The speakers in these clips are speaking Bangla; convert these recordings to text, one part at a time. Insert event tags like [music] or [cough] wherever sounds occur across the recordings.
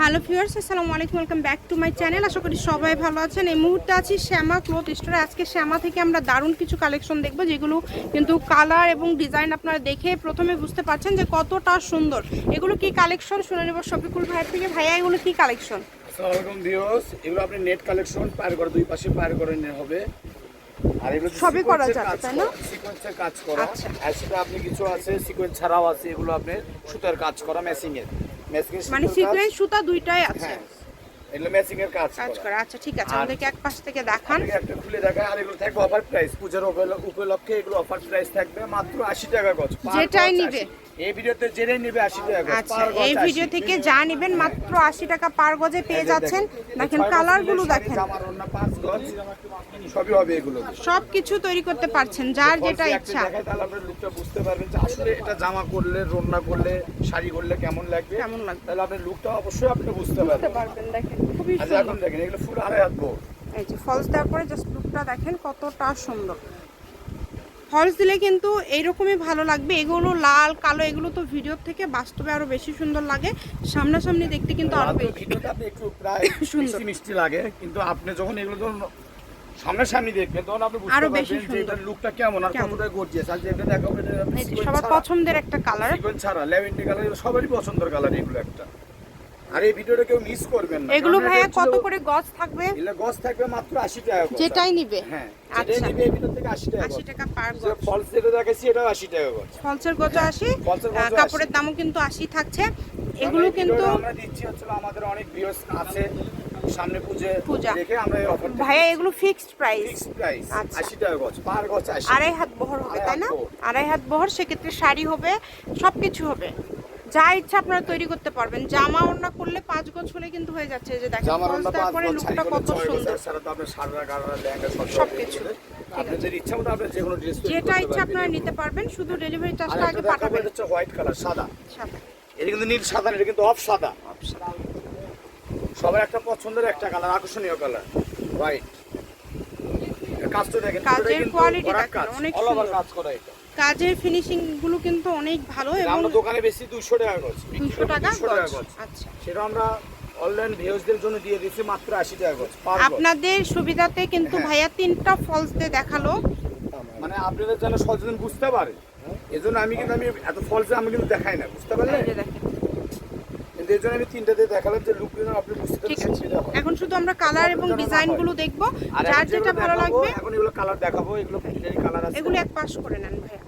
হ্যালো ভিউয়ার্স আসসালামু আলাইকুম welcome back to my channel. আশা করি সবাই ভালো আছেন। এই মুহূর্তে আছি শ্যামা ক্লথ স্টোরে। আজকে শ্যামা থেকে আমরা দারুণ কিছু কালেকশন দেখব যেগুলো কিন্তু কালার এবং ডিজাইন আপনারা দেখে প্রথমে বুঝতে পারছেন যে কতটা সুন্দর। এগুলো কি কালেকশন? শুনে নেব শফিকুল ভাইয়ের থেকে। ভাইয়া এগুলো কি কালেকশন? আসসালামাইকুম ভিউয়ার্স এগুলো আপনি নেট কালেকশন পার করে দুই পাশে পার করে নিয়ে হবে। আর এগুলো সবই করা যাবে, তাই না? সিকোয়েন্সের কাজ করা। আচ্ছা। আর সেটা আপনি কিছু আছে সিকোয়েন্স ছাড়াও আছে এগুলো আপনি সুতার কাজ করা এর মানে সিকোয়েন্স সুতা দুইটাই আছে। হ্যাঁ এগুলো ম্যাচিং এর কাজ কাজ করা। আচ্ছা ঠিক আছে আমাদেরকে এক পাশ থেকে দেখান। একটা খুলে দেখান আর এগুলো থাকবে অফার প্রাইস পূজার উপল- উপলক্ষে এগুলো অফার প্রাইস থাকবে মাত্র আশি টাকা গজ যেটাই নিবে। 80 এই ভিডিওতে জেনে নিবে আশি টাকা গজ। আচ্ছা এই ভিডিও থেকে যা নেবেন মাত্র আশি টাকা পার গজে পেয়ে যাচ্ছেন। দেখেন, কালারগুলো দেখেন। পাঁচ গজ সবই হবে এগুলো। সব কিছু তৈরি করতে পারছেন যার যেটা ইচ্ছা। তাহলে আপনার লুকটা বুঝতে পারবেন যে আসলে এটা জামা করলে রান্না করলে শাড়ি করলে কেমন লাগবে? কেমন লাগবে? তাহলে আপনার লুকটা অবশ্যই আপনি বুঝতে বুঝতে পারবেন। পারবেন দেখেন খুবই আচ্ছা সুন্দর। দেখেন এগুলো ফুল আড়াই হাত এই যে ফলস দেওয়ার পরে জাস্ট লুকটা দেখেন কতটা সুন্দর। ফলস দিলে কিন্তু এইরকমই ভালো লাগবে এগুলো লাল কালো এগুলো তো ভিডিওর থেকে বাস্তবে আরও বেশি সুন্দর লাগে সামনাসামনি দেখতে কিন্তু আরও একটু প্রায়। [laughs] মিষ্টি মিষ্টি লাগে কিন্তু আপনি যখন এগুলো যখন সামনাসামনি দেখবেন তখন আপনি আরও বেশি সুন্দর। লুকটা কেমন আর। কতটা গর্জিয়াস যেটা যে সবার পছন্দের একটা কালার ছাড়া ল্যাভেন্ডার কালার সবারই পছন্দের কালার এগুলো একটা আর এই ভিডিওটা কেউ মিস করবেন না। এগুলো ভাইয়া কত করে গজ থাকবে? এগুলো গজ থাকবে মাত্র আশি টাকা গজ। যেটাই নিবে। হ্যাঁ আচ্ছা। যেটাই নিবে এই ভিতর থেকে আশি টাকা আশি গজ। টাকা পার গজ। ফলস যেটা দেখাচ্ছি এটাও আশি টাকা গজ। ফলসের গজ আশি ফলসের গজও আহ, আশি। কাপড়ের দামও কিন্তু আশি থাকছে। এগুলো কিন্তু আমরা দিচ্ছি হচ্ছে আমাদের অনেক ভিউয়ার্স আছে। সামনে পুজো পূজা। দেখে আমরা এই অফার ভাইয়া এগুলো ফিক্সড প্রাইস ফিক্স প্রাইস আচ্ছা। 80 টাকা গজ পার গজ 80 আড়াই হাত বহর হবে তাই না? আড়াই হাত বহর সেক্ষেত্রে শাড়ি হবে সবকিছু হবে। যা ইচ্ছা আপনারা তৈরি করতে পারবেন। জামা ওড়না করলে পাঁচ গজ হলে কিন্তু হয়ে যাচ্ছে যে দেখেন জামার ফলস পাঁচ পরে লুকটা কত সুন্দর। তো সবকিছু। আপনাদের ইচ্ছা মতো আপনি যে কোনো ড্রেস যেটা ইচ্ছা আপনারা নিতে পারবেন শুধু ডেলিভারি চার্জটা আগে পাঠাবেন। হোয়াইট কালার সাদা। এটা কিন্তু নীল সাদা এটা কিন্তু অফ সাদা। সবার একটা পছন্দের একটা কালার আকর্ষণীয় কালার হোয়াইট কাজটা দেখেন কাজের ভরাট দেখেন, অনেক সুন্দর। কাজ করা এটা। কাজের ফিনিশিংগুলো কিন্তু অনেক ভালো এবং আমরা দোকানে বেশি 200 টাকা গজ বিক্রি টাকা 200 টাকা গজ গজ। আচ্ছা। সেটা আমরা অনলাইন ভিউজদের জন্য দিয়ে দিয়েছি মাত্র 80 টাকা গজ আপনাদের সুবিধাতে কিন্তু হ্যাঁ। ভাইয়া তিনটা ফলস দিয়ে দেখাল। মানে আপনাদের যেন সচেতন বুঝতে পারে। এজন্য আমি কিন্তু আমি এত ফলস আমি কিন্তু দেখাই না বুঝতে পারলেন এই যে দেখেন কিন্তু এর জন্য আমি তিনটা দিয়ে দেখালাম যে লুক যেন আপনি বুঝতে পারছেন সেটা এখন শুধু আমরা কালার এবং যেন না ডিজাইনগুলো দেখব। যার যেটা ভালো লাগবে এখন এগুলো কালার দেখাবো এগুলো প্রতিটারই কালার আছে। এগুলো এক পাশ করে নেন ভাইয়া।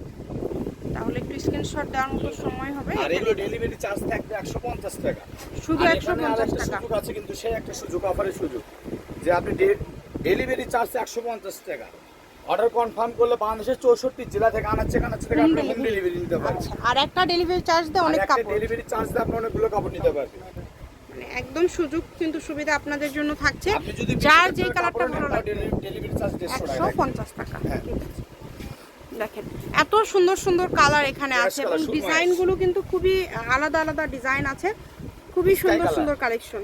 তাহলে একটু স্ক্রিনশট দেওয়ার মতো সময় হবে। আর এগুলো ডেলিভারি চার্জ থাকবে 150 টাকা। শুধু আর একশো এখানে পঞ্চাশ আরেকটা টাকা। সুযোগ আছে কিন্তু সেই একটা সুযোগ অফারের সুযোগ। যে আপনি ডেলিভারি চার্জ 150 টাকা। অর্ডার কনফার্ম করলে বাংলাদেশের চৌষট্টি জেলা থেকে আনাচ্ছে কানাচ্ছে থেকে আপনি হোম ডেলিভারি নিতে পারবেন। আচ্ছা আর একটা ডেলিভারি চার্জ দিয়ে অনেক কাপড়। ডেলিভারি চার্জ দিয়ে আপনি অনেকগুলো কাপড় নিতে পারবেন। মানে একদম সুযোগ কিন্তু সুবিধা আপনাদের জন্য থাকছে। যার যে কালারটা ভালো লাগে। ডেলিভারি চার্জ দেড়শো একশো টাকা পঞ্চাশ টাকা। হ্যাঁ। ঠিক আছে। দেখেন এত সুন্দর সুন্দর কালার এখানে আছে এবং সুরমা ডিজাইনগুলো কিন্তু খুবই আলাদা আলাদা ডিজাইন আছে। খুবই সুন্দর সুন্দর কালেকশন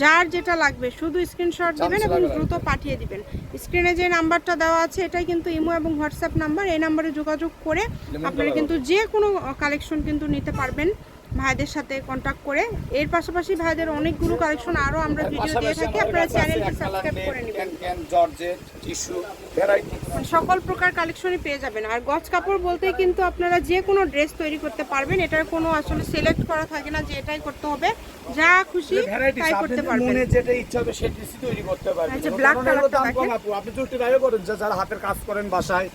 যার যেটা লাগবে শুধু স্ক্রিনশট দিবেন এবং। দ্রুত পাঠিয়ে দিবেন। স্ক্রিনে যে নাম্বারটা দেওয়া আছে এটাই কিন্তু ইমো এবং হোয়াটসঅ্যাপ নাম্বার। এই নাম্বারে যোগাযোগ করে আপনারা কিন্তু যে কোনো কালেকশন কিন্তু নিতে পারবেন। ভাইদের সাথে কন্ট্যাক্ট করে। এর পাশাপাশি ভাইদের অনেকগুলো কালেকশন আরও আমরা ভিডিও দিয়ে থাকি। আপনারা চ্যানেলটি সাবস্ক্রাইব করে নেবেন। মানে সকল প্রকার কালেকশনই পেয়ে যাবেন। আর গজ কাপড় বলতে কিন্তু আপনারা যে কোনো ড্রেস তৈরি করতে পারবেন। এটার কোনো আসলে সিলেক্ট করা থাকে না যে এটাই করতে হবে। যা খুশি তাই করতে পারবেন। মনে যেটা ইচ্ছা হবে সেই ড্রেসই তৈরি করতে পারবেন। আচ্ছা, ব্ল্যাক এগুলো দাম কালারটা কম আপু। আপনি যদি ট্রাইও করেন যে যারা হাতের কাজ করেন বাসায়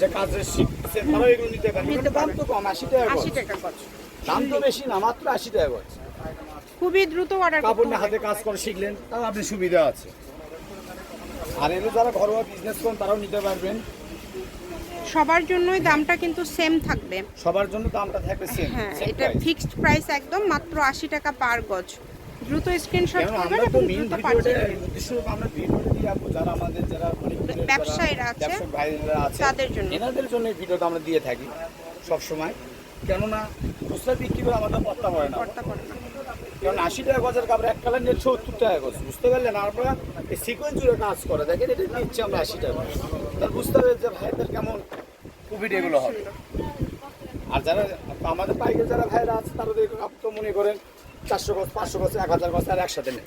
যে কাজের শিখছে তারাও এগুলো নিতে পারেন কিন্তু দাম তো কম আশি টাকা আশি। টাকা দাম তো বেশি না মাত্র আশি টাকা গজ। খুবই দ্রুত অর্ডার কাপড় হবে। হাতে কাজ করে শিখলেন তাও আপনি সুবিধা আছে। আর এগুলো যারা ঘরোয়া বিজনেস করেন তারাও নিতে পারবেন। সবার জন্যই দামটা কিন্তু সেম থাকবে। সবার জন্য দামটা থাকবে সেম হ্যাঁ এটা ফিক্সড প্রাইস একদম মাত্র আশি টাকা পার গজ। দ্রুত স্ক্রিনশট করবেন এবং দ্রুত পাঠিয়ে আমরা ভিডিওটা দিয়ে আপু যারা আমাদের যারা ব্যবসায়ীরা আছে, ব্যবসায়িক ভাইরা আছে তাদের জন্য। এনাদের জন্য ভিডিওটা আমরা দিয়ে থাকি সব সময় কেননা খুচরা বিক্রি করে আমাদের পড়তা হয় না। কারণ আশি টাকা গজের কাপড় এক কালার নিয়ে সত্তর টাকা গজ। বুঝতে পারলেন? আর আমরা এই সিকোয়েন্স জুড়ে কাজ করে। দেখেন এটা দিচ্ছি আমরা আশি টাকা। তাহলে বুঝতে হবে যে ভাইদের কেমন কোভিড এগুলো হবে আর যারা আমাদের পাইকারি যারা ভাইরা আছে তারা তো মনে করেন চারশো গছ পাঁচশো গছ এক হাজার গছ আর একসাথে নেই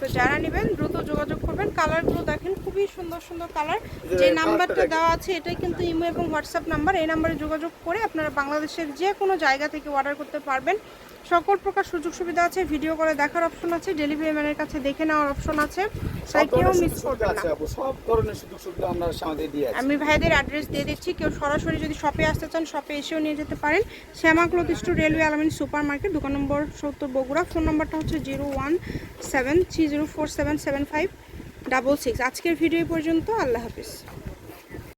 তো যারা নেবেন দ্রুত যোগাযোগ করবেন। কালারগুলো দেখেন খুবই সুন্দর সুন্দর কালার। যে নাম্বারটা দেওয়া আছে এটাই কিন্তু ইমো এবং হোয়াটসঅ্যাপ নাম্বার। এই নাম্বারে যোগাযোগ করে আপনারা বাংলাদেশের যে কোনো জায়গা থেকে অর্ডার করতে পারবেন। সকল প্রকার সুযোগ সুবিধা আছে ভিডিও করে দেখার অপশন আছে ডেলিভারি ম্যানের কাছে দেখে নেওয়ার অপশন আছে কেউ মিস করবেন আছে না সব ধরনের সুযোগ সুবিধা আমরা আমাদের দিয়ে আছি। আমি ভাইদের অ্যাড্রেস দিয়ে দিচ্ছি কেউ সরাসরি যদি শপে আসতে চান শপে এসেও নিয়ে যেতে পারেন। Shyama cloth store railway Alamin super market দোকান নম্বর সত্তর বগুড়া ফোন নম্বরটা হচ্ছে zero one seven three zero four seven seven five double six আজকের ভিডিও পর্যন্ত আল্লাহ হাফিজ।